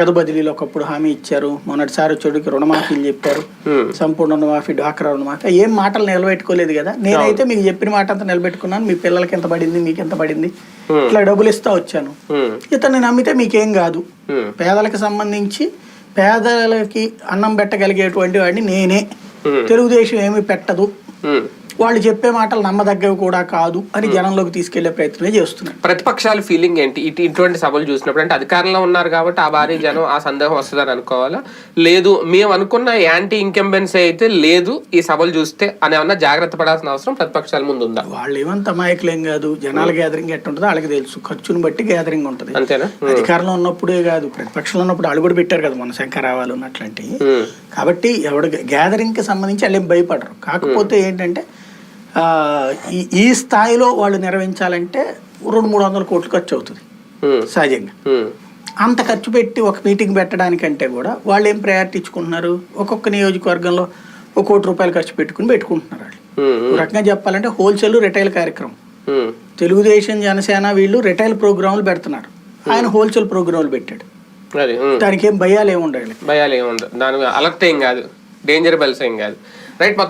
నగదు బదిలీలో ఒకప్పుడు హామీ ఇచ్చారు. మొన్నటిసారి చెడుకి రుణమాఫీలు చెప్పారు. సంపూర్ణ రుణమాఫీ డ్వాక్రా రుణమాఫీ. ఏం మాటలు నిలబెట్టుకోలేదు కదా. నేనైతే మీకు చెప్పిన మాట అంతా నిలబెట్టుకున్నాను. మీ పిల్లలకి ఎంత పడింది మీకు ఎంత పడింది. ఇట్లా డబ్బులు ఇస్తా వచ్చాను. ఇతన్ని నమ్మితే మీకేం కాదు. పేదలకు సంబంధించి పేదలకి అన్నం పెట్టగలిగేటువంటి వాడిని నేనే. తెలుగుదేశం ఏమి పెట్టదు. వాళ్ళు చెప్పే మాటలు నమ్మదగ్గవి కూడా కాదు అని జనంలోకి తీసుకెళ్ళే ప్రయత్నమే చేస్తున్నాడు ప్రతిపక్షాల ఫీలింగ్ ఏంటి? ఇటు ఇటువంటి సభలు చూసినప్పుడు అంటే అధికారంలో ఉన్నారు కాబట్టి ఆ భారీ జనం ఆ సందేహం వస్తుందని అనుకోవాలా? లేదు మేము అనుకున్న యాంటీ ఇంకంబెన్సీ అయితే లేదు ఈ సభలు చూస్తే అని ఏమన్నా జాగ్రత్త పడాల్సిన అవసరం ప్రతిపక్షాల ముందు ఉందా? వాళ్ళు ఏమంత అమాయకులేం కాదు. జనాల గ్యాదరింగ్ ఎట్టుంటుందో వాళ్ళకి తెలుసు. ఖర్చును బట్టి గ్యాదరింగ్ ఉంటుంది. అంతేనా? అధికారంలో ఉన్నప్పుడే కాదు. ప్రతిపక్షంలో ఉన్నప్పుడు వాళ్ళు కూడా పెట్టారు కదా మన శంకరావాలు ఉన్నట్లాంటివి ఉమ్, కాబట్టి ఎవడు గ్యాదరింగ్కి సంబంధించి వాళ్ళు ఏం భయపడరు. కాకపోతే ఏంటంటే ఈ స్థాయిలో వాళ్ళు నిర్వహించాలంటే రెండు మూడు వందల కోట్లు ఖర్చు అవుతుంది. సహజంగా. అంత ఖర్చు పెట్టి ఒక మీటింగ్ పెట్టడానికంటే కూడా వాళ్ళు ఏం ప్రయారిటీ ఇచ్చుకుంటున్నారు ఒక్కొక్క నియోజకవర్గంలో ఒక కోటి రూపాయలు ఖర్చు పెట్టుకుని పెట్టుకుంటున్నారు వాళ్ళు. రకంగా చెప్పాలంటే హోల్సేల్ రిటైల్ కార్యక్రమం. తెలుగుదేశం జనసేన వీళ్ళు రిటైల్ ప్రోగ్రాములు పెడుతున్నారు. ఆయన హోల్సేల్ ప్రోగ్రాములు పెట్టాడు. దానికి ఏం భయాలు ఏమి ఉండాలి భయాలు ఏముండదు దాని అలర్ట్ ఏం కాదు. డేంజర్ బెల్స్ ఏం కాదు. రైట్ మొత్తం